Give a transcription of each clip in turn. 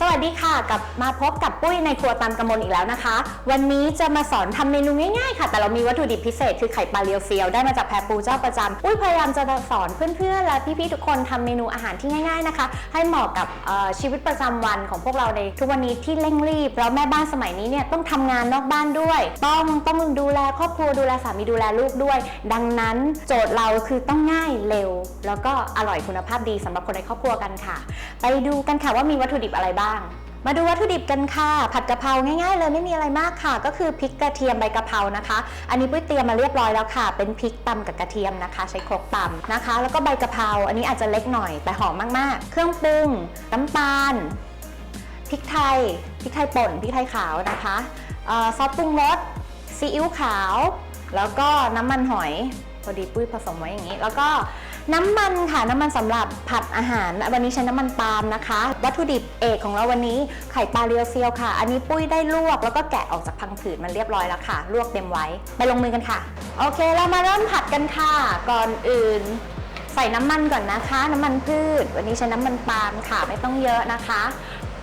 สวัสดีค่ะกลับมาพบกับปุ้ยในครัวตามกระมลอีกแล้วนะคะ วันนี้จะมาสอนทำเมนูง่ายๆค่ะ แต่เรามีวัตถุดิบพิเศษคือไข่ปลาเรียวเฟียวได้มาจากแพรปูเจ้าประจำปุ้ยพยายามจะสอนเพื่อนๆและพี่ๆทุกคนทำเมนูอาหารที่ง่าย ๆนะคะ ให้เหมาะกับชีวิตประจำวันของพวกเราในทุกวันนี้ที่เร่งรีบแล้วแม่บ้านสมัยนี้เนี่ยต้องทำงานนอกบ้านด้วย ต้องต้องดูแลครอบครัวดูแลสามีดูแลลูกด้วย ดังนั้นโจทย์เราคือต้องง่ายเร็ว แล้วก็อร่อยคุณภาพดีสำหรับคนในครอบครัวกันค่ะ ไปดูกันค่ะว่ามีวัตถุดิบอะไรบ้างมาดูวัตถุดิบกันค่ะ ผัดกะเพราง่ายๆเลยไม่มีอะไรมากค่ะ ก็คือพริกกระเทียมใบกะเพรานะคะ อันนี้ปุ้ยเตรียมมาเรียบร้อยแล้วค่ะ เป็นพริกตำกับกระเทียมนะคะ ใช้ครกตำนะคะ แล้วก็ใบกะเพราอันนี้อาจจะเล็กหน่อยแต่หอมมากๆ เครื่องปรุงน้ำตาลพริกไทยพริกไทยป่นพริกไทยขาวนะคะซอสปรุงรสซีอิ๊วขาว แล้วก็น้ำมันหอยพอดีปุ้ยผสมไว้อย่างนี้ แล้วก็ น้ำมันค่ะน้ำมันสำหรับผัดอาหาร วันนี้ใช้น้ำมันปาล์มนะคะ วัตถุดิบเอกของเราวันนี้ไข่ปลาเรียวเซียวค่ะ อันนี้ปุ้ยได้ลวกแล้วก็แกะออกจากพังผืดมันเรียบร้อยแล้วค่ะ ลวกเต็มไว้ ไปลงมือกันค่ะ โอเค เรามาเริ่มผัดกันค่ะ ก่อนอื่น ใส่น้ำมันก่อนนะคะ น้ำมันพืช วันนี้ใช้น้ำมันปาล์มค่ะไม่ต้องเยอะนะคะ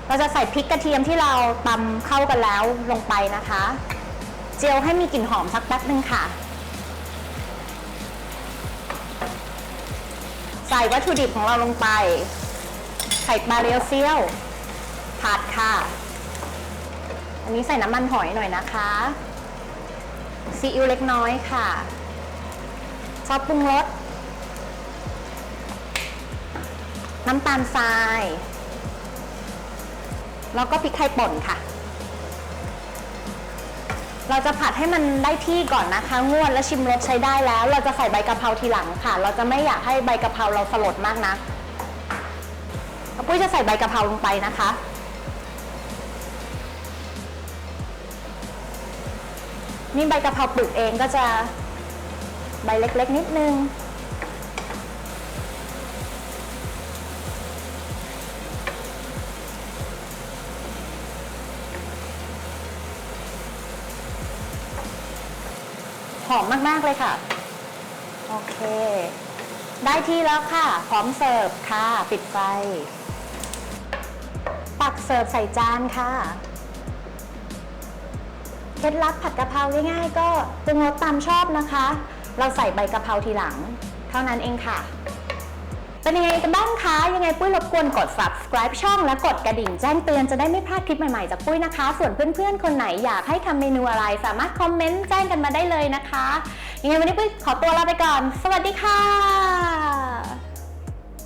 เราจะใส่พริกกระเทียมที่เราตำเข้ากันแล้วลงไปนะคะ เจียวให้มีกลิ่นหอมสักแป๊บนึงค่ะ ใส่วัตถุดิบของเราลงไป ไข่ปลาเรียวเซียวผัดค่ะ อันนี้ใส่น้ำมันหอยหน่อยนะคะซีอิ๊วเล็กน้อยค่ะซอสปรุงรสน้ำตาลทราย แล้วก็พริกไทยป่นค่ะ เราจะผัดให้มันได้ที่ก่อนนะคะ งวดและชิมรสใช้ได้แล้ว เราจะใส่ใบกะเพราทีหลังค่ะ เราจะไม่อยากให้ใบกะเพราเราสลดมากนะปุ้ยจะใส่ใบกะเพราลงไปนะคะ นี่ใบกะเพราปลูกเองก็จะใบเล็กๆนิดนึง หอมมาก ๆ เลยค่ะ โอเค ได้ที่แล้วค่ะ พร้อมเสิร์ฟค่ะ ปิดไฟ ปักเสิร์ฟใส่จานค่ะ เคล็ดลับผัดกะเพราง่ายๆ ก็ปรุงรสตามชอบนะคะ เราใส่ใบกะเพราทีหลัง เท่านั้นเองค่ะ เป็นยังไงกันบ้างคะ ยังไงปุ้ยรบกวนกด subscribe ช่องและกดกระดิ่งแจ้งเตือนจะได้ไม่พลาดคลิปใหม่ๆจากปุ้ยนะคะ ส่วนเพื่อนๆ คนไหนอยากให้ทำเมนูอะไร สามารถคอมเมนต์แจ้งกันมาได้เลยนะคะ ยังไงวันนี้ปุ้ยขอตัวลาไปก่อน สวัสดีค่ะ